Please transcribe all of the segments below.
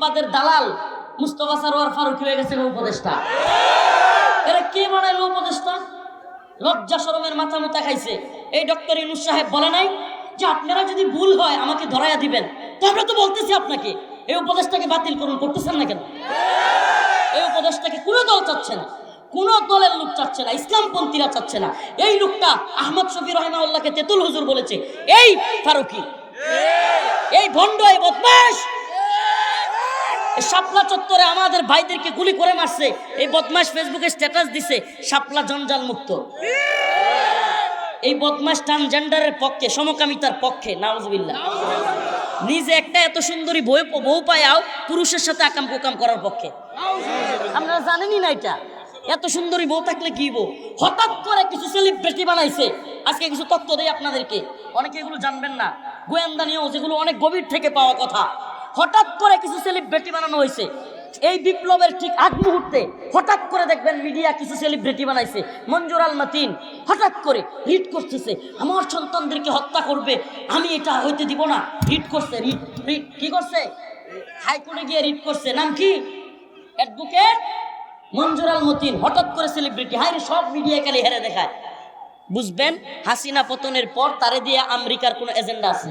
ফেসবুকবাদের দালাল মুস্তফা সারোয়ার ফারুকি হয়ে গেছে উপদেষ্টা। এরা কে বানাইলো উপদেষ্টা? লজ্জা শরমের মাথা মুতা খাইছে। এই ডক্টর ইনুস সাহেব বলে নাই যে আপনারা যদি ভুল হয় আমাকে ধরাইয়া দিবেন। তো আমরা তো বলতেছি আপনাকে, এই উপদেশটাকে বাতিল করুন, করতেছেন না কেন? এই উপদেশটাকে কোনো দল চাচ্ছে না, কোন দলের লোক চাচ্ছে না, ইসলামপন্থীরা চাচ্ছে না। এই লোকটা আহমদ শফি রহমাউল্লাহকে তেতুল হুজুর বলেছে, এই ফারুকি, এই ভণ্ড, এই বদমাস শাপলা চত্বরে আমাদের ভাইদেরকে গুলি করে মারছে। এই বদমাস ফেসবুকে স্ট্যাটাস দিছে, শাপলা জঞ্জাল মুক্ত। এই বদমাস ট্রান্সজেন্ডারের পক্ষে, সমকামিতার পক্ষে নাউজবিল্লা নিজে একটা এত সুন্দরী বউ বউ পায়াও পুরুষের সাথে আকাম কুকাম করার পক্ষে। আপনারা জানেনই না এটা। এত সুন্দরী বউ থাকলে কি বউ? হঠাৎ করে কিছু সেলিব্রিটি বানাইছে। আজকে কিছু তথ্য দেয় আপনাদেরকে। অনেকে এগুলো জানবেন না। গোয়েন্দা নিয়েও যেগুলো অনেক গভীর থেকে পাওয়া কথা। হঠাৎ করে কিছু সেলিব্রিটি বানানো হয়েছে। এই বিপ্লবের ঠিক আগ মুহূর্তে হঠাৎ করে দেখবেন মিডিয়া কিছু সেলিব্রিটি বানাইছে। মঞ্জুর আল মাতিন হঠাৎ করে রিট করতেছে। আমার সন্তানদেরকে হত্যা করবে, আমি এটা হইতে দিব না। রিট করছে রিট রিট কি করছে? হাইকোর্টে গিয়ে রিট করছে। নাম কি? অ্যাডভোকেট মঞ্জুর আল মতিন। হঠাৎ করে সেলিব্রিটি হাই সব মিডিয়া খালি হেরে দেখায়। বুঝবেন, হাসিনা পতনের পর তারে দিয়ে আমেরিকার কোনো এজেন্ডা আছে।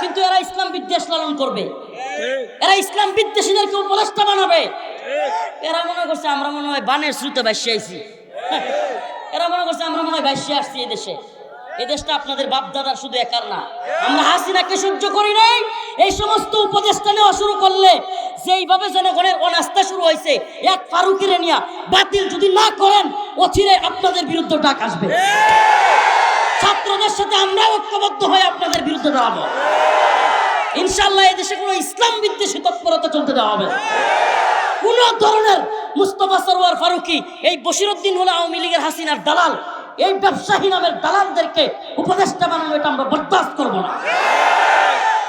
কিন্তু এরা ইসলাম বিদ্বেষ লালন করবে। এরা ইসলাম বিদ্বেষীদেরকে উপদেষ্টা বানাবে। এরা মনে করছে আমরা মনে হয় বানের শ্রুতে ভাসিয়ে আইছি। এরা মনে করছে আমরা মনে হয় ভাসিয়ে আসছি এই দেশে। এই দেশটা আপনাদের বাপ দাদার শুধু একার না। আমরা হাসিনাকে সহ্য করি নাই। এই সমস্ত উপদেষ্টা নেওয়া শুরু করলে যেইভাবে জনগণের অনাস্থা শুরু হয়েছে এক ফারুকিরে নিয়া বাতিল যদি না করেন অচিরে আপনাদের বিরুদ্ধে ডাক আসবে। ছাত্রদের সাথে আমরা ঐক্যবদ্ধ হয়ে আপনাদের বিরুদ্ধে দাঁড়াবো। ইনশাল্লাহ এই দেশে কোনো ইসলাম বিদ্বেষী তৎপরতা চলতে দেওয়া হবে। কোন ধরনের মুস্তফা সরোয়ার ফারুকি, এই বসিরুদ্দিন হলো আওয়ামী লীগের হাসিনার দালাল, এই ব্যবসায়ী নামের দালালদেরকে উপদেষ্টা বানানো এটা আমরা বরদাস্ত করব না।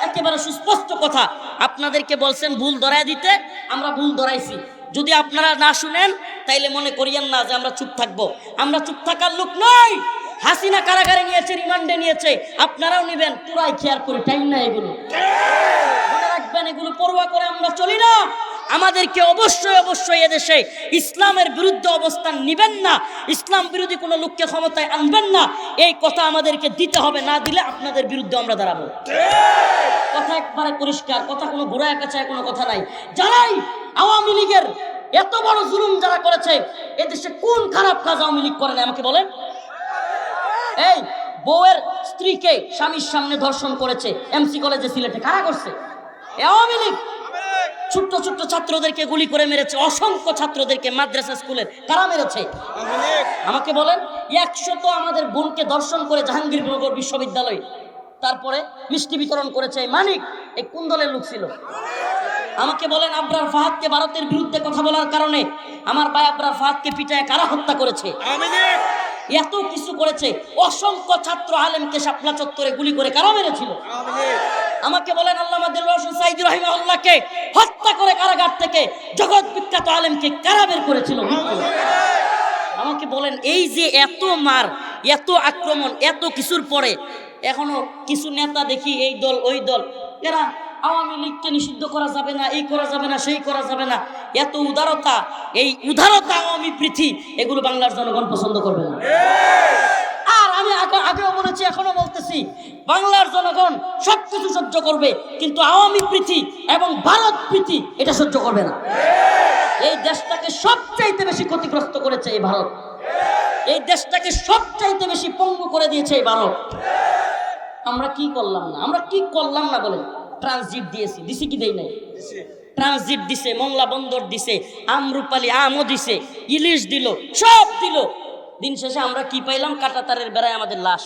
একেবারে সুস্পষ্ট কথা, আপনাদেরকে বলছেন ভুল ধরায় দিতে, আমরা ভুল ধরাইছি। যদি আপনারা না শুনেন, তাইলে মনে করিয়েন না যে আমরা চুপ থাকব। আমরা চুপ থাকার লোক নই। হাসিনা কারাগারে নিয়েছে রিমান্ডে নিয়েছে। আপনারাও নেবেন, পুরাই খেয়াল করে, টাইম না এগুলো। রাখবেন, এগুলো পড়ুয়া করে আমরা চলি না। আমাদেরকে অবশ্যই অবশ্যই এদেশে ইসলামের বিরুদ্ধে অবস্থান নিবেন না। ইসলাম বিরোধী কোনো লোককে ক্ষমতায় আনবেন না। এই কথা আমাদেরকে দিতে হবে, না দিলে আপনাদের বিরুদ্ধে আমরা দাঁড়াবো। কথা একবারে পরিষ্কার, কথা কোনো ঘোড়ায় কাছায় কোনো কথা নাই। যারাই আওয়ামী লীগের এত বড় জুলুম যারা করেছে, এদেশে কোন খারাপ কাজ আওয়ামী লীগ করে না আমাকে বলেন? এই বউয়ের স্ত্রীকে স্বামীর সামনে ধর্ষণ করেছে এমসি কলেজে সিলেটে, কারা করছে? আওয়ামী লীগ। ছোট্ট ছোট্ট ছাত্রদেরকে গুলি করে মেরেছে, অসংখ্য ছাত্রদেরকে মাদ্রাসা স্কুলের কারা মেরেছে? আমাকে বলেন একশো তো আমাদের বোনকে দর্শন করে জাহাঙ্গীরনগর বিশ্ববিদ্যালয়। তারপরে মিষ্টি বিতরণ করেছে মানিক। এই কোন দলের লোক ছিল? আমাকে বলেন, আবরার ফাহাদকে ভারতের বিরুদ্ধে কথা বলার কারণে আমার ভাই আবরার ফাহাদকে পিটায় কারা হত্যা করেছে? এত কিছু করেছে। অসংখ্য ছাত্র আলেমকে শাপলা চত্বরে গুলি করে কারা মেরেছিল? আমাকে বলেন আল্লাহ সাইদুর রহিমাহুল্লাহকে হত্যা করে কারাগার থেকে জগৎ বিখ্যাত আলেমকে কারা বের করেছিল? আমাকে বলেন এই যে এত মার এত আক্রমণ এত কিছুর পরে এখনও কিছু নেতা দেখি এই দল ওই দল এরা আওয়ামী লীগকে নিষিদ্ধ করা যাবে না, এই করা যাবে না, সেই করা যাবে না। এত উদারতা, এই উদারতা আওয়ামী পৃথি এগুলো বাংলার জনগণ পছন্দ করবে না। আর আমি আগেও বলেছি এখনও বলতেছি, বাংলার জনগণ সব কিছু সহ্য করবে, কিন্তু আওয়ামী প্রীতি এবং ভারত প্রীতি এটা সহ্য করবে না। এই দেশটাকে সবচাইতে বেশি ক্ষতিগ্রস্ত করেছে এই ভারত। এই দেশটাকে সবচাইতে বেশি পঙ্গু করে দিয়েছে এই ভারত। আমরা কি করলাম না? আমরা কি করলাম না বলেন? ট্রানজিট দিয়েছি। দিছি কি দেই নাই? ট্রানজিট দিছে মংলা বন্দর দিছে আমরুপালি আমও দিছে ইলিশ দিল সব দিল। দিন শেষে আমরা কি পাইলাম? কাটাতারের বেড়ায় আমাদের লাশ।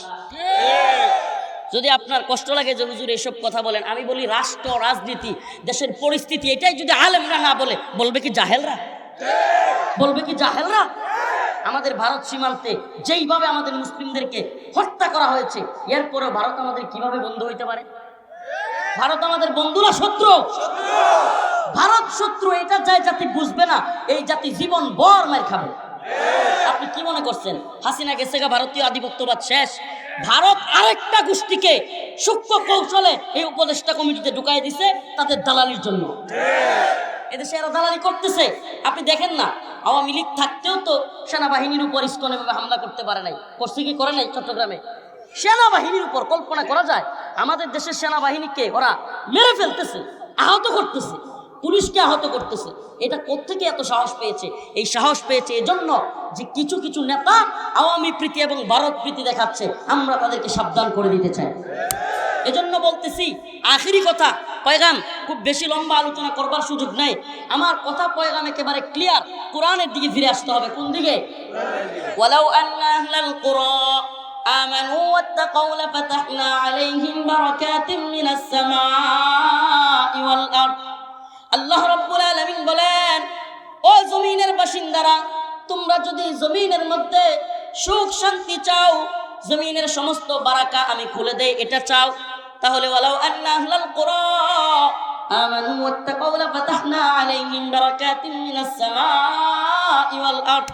যদি আপনার কষ্ট লাগে যে হুজুর এসব কথা বলেন আমি বলি রাষ্ট্র রাজনীতি দেশের পরিস্থিতি এটাই যদি আলেমরা না বলে বলবে কি জাহেলরা? বলবে কি জাহেলরা? আমাদের আমাদের ভারত সীমান্তে যেইভাবে আমাদের মুসলিমদেরকে হত্যা করা হয়েছে এরপরেও ভারত আমাদের কীভাবে বন্ধ হইতে পারে? ভারত আমাদের বন্ধুরা শত্রু। ভারত শত্রু, এটা যায় জাতি বুঝবে না, এই জাতি জীবন বর মার খাবে। আপনি কি মনে করছেন? হাসিনা গেছে ভারতীয় আধিপত্যবাদ শেষ। ভারত আরেকটা গোষ্ঠীকে সূক্ষ্ম কৌশলে এই উপদেষ্টা কমিটিতে ঢুকাই দিছে তাদের দালালির জন্য। এদেশে এরা দালালি করতেছে। আপনি দেখেন না, আওয়ামী লীগ থাকতেও তো সেনাবাহিনীর উপর ইস্কন এভাবে হামলা করতে পারে নাই। করছে কি করে নাই চট্টগ্রামে? সেনাবাহিনীর উপর কল্পনা করা যায়, আমাদের দেশের সেনাবাহিনীকে ওরা মেরে ফেলতেছে, আহত করতেছে, পুলিশকে আহত করতেছে। এটা কোত্থেকে এত সাহস পেয়েছে? এই সাহস পেয়েছে এজন্য যে কিছু কিছু নেতা আওয়ামী প্রীতি এবং ভারত প্রীতি দেখাচ্ছে, আমরা তাদেরকে সাবধান করে দিতে চাই। এজন্য বলতেছি, আখিরি কথা, পয়গাম, খুব বেশি লম্বা আলোচনা করবার সুযোগ নেই। আমার কথা পয়গাম একেবারে ক্লিয়ার কোরআনের দিকে ফিরে আসতে হবে। কোন দিকে? آمنوا واتقوا لفتحنا عليهم بركات من السماء والأرض আল্লাহ রব্বুল আলামিন বলেন ও জমিনের বাসিন্দারা তোমরা যদি জমিনের মধ্যে সুখ শান্তি চাও জমিনের সমস্ত বারাকা আমি খুলে দেই এটা চাও তাহলে ওয়ালাউ আন্না আহলাল কুরা আমানু ওয়াত্তাকাউ লাফাতাহনা আলাইহিম বারাকাতিন মিনাস সামাই ওয়াল আরদ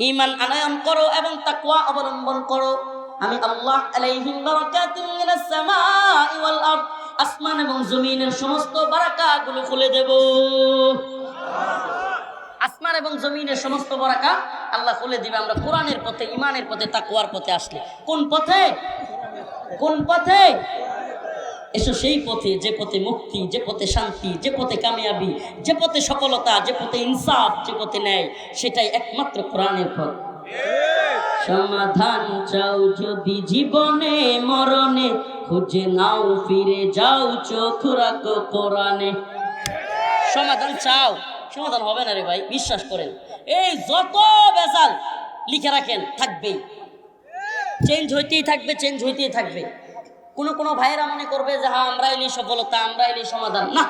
ঈমান আনয়ন করো এবং তাকওয়া অবলম্বন করো আমি আল্লাহ আলাইহিম বারাকাতিন মিনাস সামাই ওয়াল আরদ, আসমান এবং জমিনের সমস্ত বারাকাগুলো খুলে দেব। আসমান এবং জমিনের সমস্ত বরাকা আল্লাহ খুলে দিবে। আমরা কোরআনের পথে ইমানের পথে তাকুয়ার পথে আসলে। কোন পথে? কোন পথে? এসো সেই পথে, যে পথে মুক্তি, যে পথে শান্তি, যে পথে কামিয়াবি, যে পথে সফলতা, যে পথে ইনসাফ, যে পথে ন্যায়, সেটাই একমাত্র কোরআনের পথ। সমাধান চাও যদি জীবনে, মরণে, খুঁজে নাও, ফিরে যাও চোখ রাখো কোরআনে। সমাধান চাও, সমাধান হবে না রে ভাই, বিশ্বাস করেন। এই যত বেজাল লিখে রাখেন, থাকবেই। চেঞ্জ হইতেই থাকবে চেঞ্জ হইতেই থাকবে। কোনো কোনো ভাইয়েরা মনে করবে যে হ্যাঁ আমরা এলি সফলতা আমরা এলি সমাধান। না,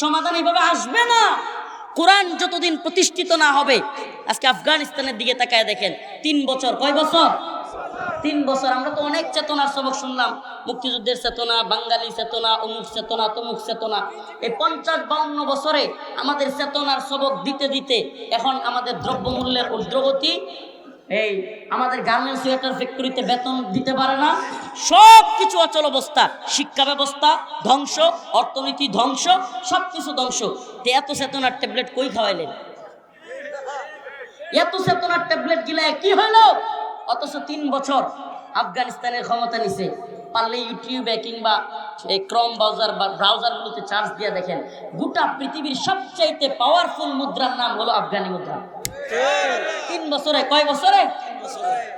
সমাধান এইভাবে আসবে না। কোরআন যতদিন প্রতিষ্ঠিত না হবে, আজকে আফগানিস্তানের দিকে তাকায় দেখেন, তিন বছর, কয় বছর? তিন বছর। আমরা তো অনেক চেতনার সবক শুনলাম, মুক্তিযুদ্ধের চেতনা, বাঙালি চেতনা, অমুক চেতনা, তমুক চেতনা। এই পঞ্চাশ বাউন্ন বছরে আমাদের চেতনার সবক দিতে দিতে এখন আমাদের দ্রব্যমূল্যের ঊর্ধ্বগতি, এই আমাদের গার্মেন্টস সোয়েটার ফ্যাক্টরিতে বেতন দিতে পারে না। সব কিছু অচল অবস্থা, শিক্ষা ব্যবস্থা ধ্বংস, অর্থনীতি ধ্বংস সব কিছু ধ্বংস এত চেতনার ট্যাবলেট কই খাওয়াইলেন? এত চেতনার ট্যাবলেট গিলা কি হইল? অথচ তিন বছর আফগানিস্তানের ক্ষমতা নিছে। পারলে ইউটিউবে কিংবা এই ক্রম ব্রাউজার বা ব্রাউজারগুলোতে চার্জ দিয়ে দেখেন। গোটা পৃথিবীর সবচাইতে পাওয়ারফুল মুদ্রার নাম হলো আফগানি মুদ্রা। তিন বছরে, কয় বছরে?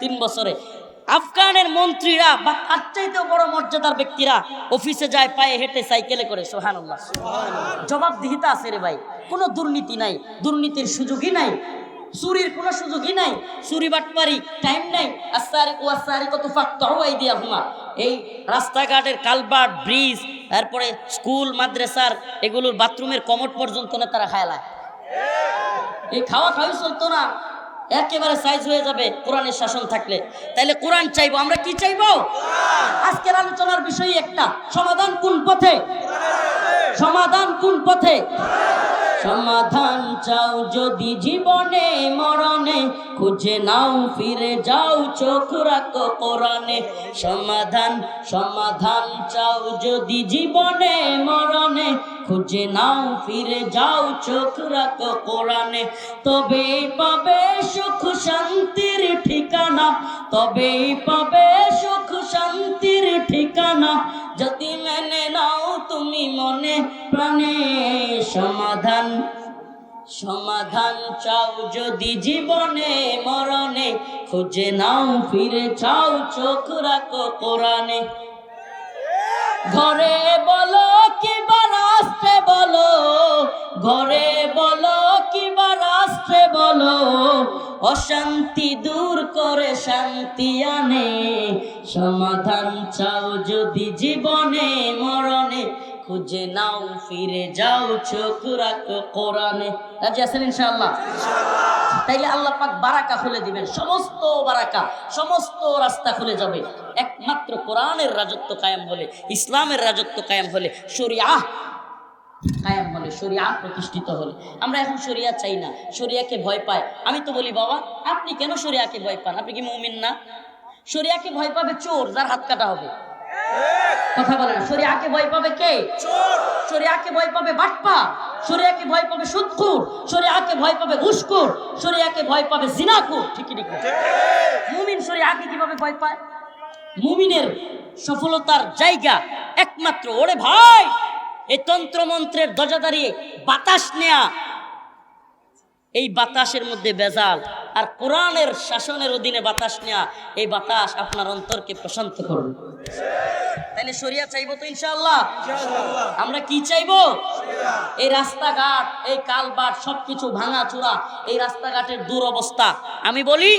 তিন বছরে। আফগানের মন্ত্রীরা বা তার চাইতেও বড় মর্যাদার ব্যক্তিরা অফিসে যায় পায়ে হেঁটে সাইকেলে করে সোহান জবাবদিহিতা আছে রে ভাই। কোনো দুর্নীতি নাই দুর্নীতির সুযোগই নাই চুরির কোনো সুযোগই নাই চুরি বাটপারি টাইম নাই। আস্তারি ও আস্তারি কত হওয়াই দিয়া হুমা। এই রাস্তাঘাটের কালভার্ট ব্রিজ তারপরে স্কুল মাদ্রাসার এগুলোর বাথরুমের কমট পর্যন্ত না তারা খায়লা এই খাওয়া খাওয়াই চলতো না। একেবারে সাইজ হয়ে যাবে কোরআনের শাসন থাকলে। তাইলে কোরআন চাইব, আমরা কি চাইব? আজকের আলোচনার বিষয় একটা, সমাধান কোন পথে? সমাধান কোন পথে? সমাধান চাও যদি জীবনে, মরণে, খুঁজে নাও, ফিরে যাও, চোখ রাখো কোরআনে। সমাধান সমাধান চাও যদি জীবনে, মরণে, খুঁজে নাও, ফিরে যাও, চোখ রাখো কোরআনে। তবেই পাবে সুখ শান্তির ঠিকানা তবেই পাবে সুখ শান্তির ঠিকানা। মনে প্রাণে সমাধান সমাধান চাও যদি জীবনে, মরণে, খুঁজে নাও, ফিরে চাও, চোখ রাখো কোরআনে। ঘরে বলো কিবা রাষ্ট্রে বলো, ঘরে বলো কিবা রাষ্ট্রে বলো, অশান্তি দূর করে শান্তি আনে, সমাধান চাও যদি জীবনে, মরণে খুঁজে নাও ফিরে যাও চোখ রাখো কোরআনে। রাজি আছেন ইনশাআল্লাহ? তাইলে আল্লাহ পাক বারাকা খুলে দিবেন সমস্ত বারাকা সমস্ত রাস্তা খুলে যাবে। একমাত্র কোরআনের রাজত্ব কায়েম হলে ইসলামের রাজত্ব কায়েম হলে শরিয়া কায়েম হলে শরিয়া প্রতিষ্ঠিত হলে। আমরা এখন শরিয়া চাই না শরিয়াকে ভয় পায়। আমি তো বলি বাবা আপনি কেন শরিয়াকে ভয় পান? আপনি কি মুমিন না? শরিয়াকে ভয় পাবে চোর যার হাত কাটা হবে। কথা বলেন। শরিয়াকে ভয় পাবে কে? শরিয়াকে ভয় পাবে বাটপা। শরিয়াকে ভয় পাবে সুদকুর শরিয়াকে ভয় পাবে ঘুষকুর শরিয়াকে ভয় পাবে জিনাকুর ঠিকই ঠিক মুমিন শরিয়াকে কীভাবে ভয় পায়? মুমিনের সফলতার জায়গা একমাত্র। ওরে ভাই এই তন্ত্রমন্ত্রের দরজা দাঁড়িয়ে বাতাস নেয়া। এই বাতাসের মধ্যে বেজাল আর কোরআনের শাসনের অধীনে বাতাস নেয়া। এই বাতাস আপনার অন্তরকে প্রশান্ত করবে। তাইলে শরিয়া চাইব তো ইনশাআল্লাহ। আমরা কি চাইব? এই রাস্তাঘাট এই কালবাট সবকিছু ভাঙা চূড়া এই রাস্তাঘাটের দুরবস্থা। আমি বলি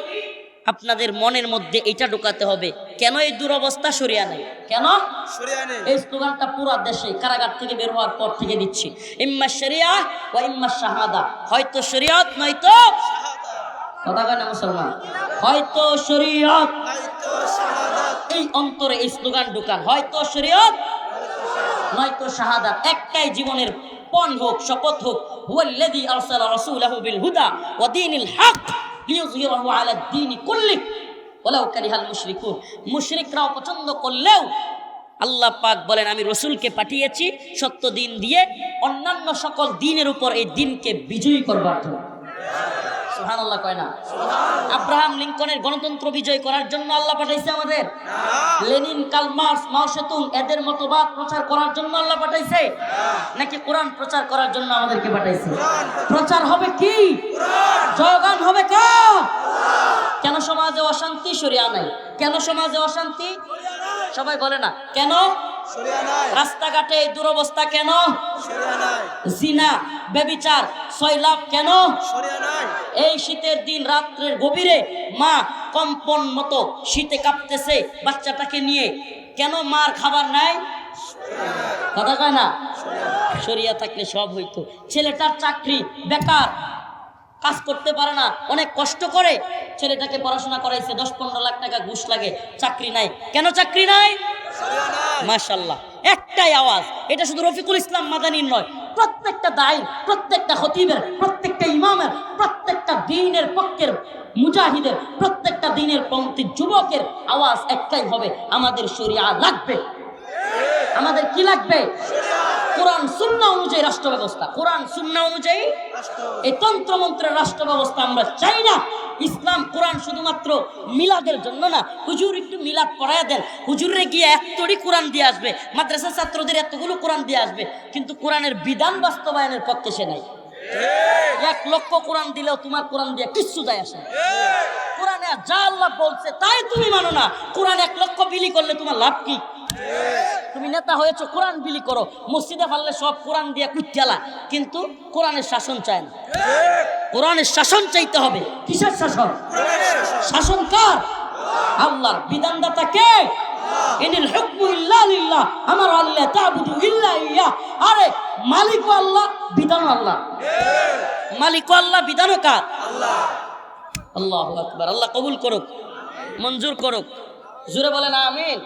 আপনাদের মনের মধ্যে এটা ঢোকাতে হবে। কেন এই দুরবস্থা সরিয়া নেই? কেন? এই স্লোগানটা পুরো দেশে কারাগার থেকে বের হওয়ার পর থেকে দিচ্ছি। ইম্মা শরিয়া ও ইম্মা শাহাদা। হয়তো শরিয়ত নয়তো কথা কয় না মুসলমান? হয়তো শরিয়ত। এই অন্তরে এই স্লোগান ঢুকান হয়তো শরীয়ত, নয়তো শাহাদাত একটাই জীবনের পণ হোক, শপথ হোক, হুয়াল্লাযী আরসালা রাসূলাহু বিল হুদা ওয়া দীনিল হক লিইয়ুযহিরাহু আলা কুল্লি ওয়ালাউ কারিহাল মুশরিকুন। মুশরিকরাও পছন্দ করলেও আল্লাহ পাক বলেন, আমি রসুলকে পাঠিয়েছি সত্য দিন দিয়ে। অন্যান্য সকল দিনের উপর এই দিনকে বিজয়ী করবার জন্য। সুবহানাল্লাহ কয় না? আব্রাহাম লিঙ্কনের গণতন্ত্র বিজয় করার জন্য আল্লাহ পাঠাইছে আমাদের? লেনিন কাল মার্কস মাও সেতুং এদের মতবাদ প্রচার করার জন্য আল্লাহ পাঠাইছে? নাকি কোরআন প্রচার করার জন্য আমাদেরকে পাঠাইছে? প্রচার হবে কি? জয়গান হবে কা কেন সমাজে অশান্তি? সরিয়া নাই। কেন সমাজে অশান্তি? সবাই বলে না। কেন? রাস্তাঘাটে এই দুরবস্থা কেন? জিনা বেবিচার সয়লাভ কেন? এই শীতের দিন রাত্রের গভীরে মা কম্পন মতো শীতে কাঁপতেছে বাচ্চাটাকে নিয়ে। কেন মার খাবার নাই? কথা কয় না? সরিয়া থাকলে সব হইতো। ছেলেটার চাকরি বেকার, কাজ করতে পারে না, অনেক কষ্ট করে। ছেলেটাকে পড়াশোনা করাইছে, দশ পনেরো লাখ টাকা ঘুষ লাগে, চাকরি নাই। কেন চাকরি নাই? মাশাল্লাহ একটাই আওয়াজ, এটা শুধু রফিকুল ইসলাম মাদানির নয়, প্রত্যেকটা দায়ী, প্রত্যেকটা খতিবের, প্রত্যেকটা ইমামের প্রত্যেকটা দিনের পক্ষের মুজাহিদের, প্রত্যেকটা দিনের পন্থী যুবকের আওয়াজ একটাই হবে, আমাদের শরিয়া লাগবে। আমাদের কি লাগবে? কোরআন সুন্না অনুযায়ী রাষ্ট্র ব্যবস্থা কোরআন সুন্না অনুযায়ী এই তন্ত্রমন্ত্রের রাষ্ট্র ব্যবস্থা আমরা চাই না। ইসলাম, কোরআন শুধুমাত্র মিলাদের জন্য না। হুজুর একটু মিলাদ পড়ায় দেন। হুজুরে গিয়ে এতটি কোরআন দিয়ে আসবে। মাদ্রাসা ছাত্রদের এতগুলো কোরআন দিয়ে আসবে। কিন্তু কোরআনের বিধান বাস্তবায়নের পক্ষে সে নাই। এক লক্ষ কোরআন দিলেও তোমার কোরআন দিয়ে কিচ্ছু যায় আসে। কোরআনে যা আল্লাহ বলছে তাই তুমি মানো না। কোরআন এক লক্ষ বিলি করলে তোমার লাভ কি? তুমি নেতা হয়েছো কোরআন বিলি করো। মসজিদে পারলে সব কোরআন দিয়ে কুচ্চালা কিন্তু কোরআনের শাসন চায় না। কোরআনের শাসন চাইতে হবে। কিসের শাসন? শাসন। কার? আল্লাহর। বিধানদাতা কে? ইনিল হুকমু ইল্লা লিল্লাহ। আমার আল্লাহ তাবুদু ইল্লা ইয়া। আরে, মালিক আল্লাহ, বিধান আল্লাহ। মালিক আল্লাহ, বিধান কার? আল্লাহ। আকবার। আল্লাহ কবুল করুক, মঞ্জুর করুক। জুড়ে বলেন, আমিন।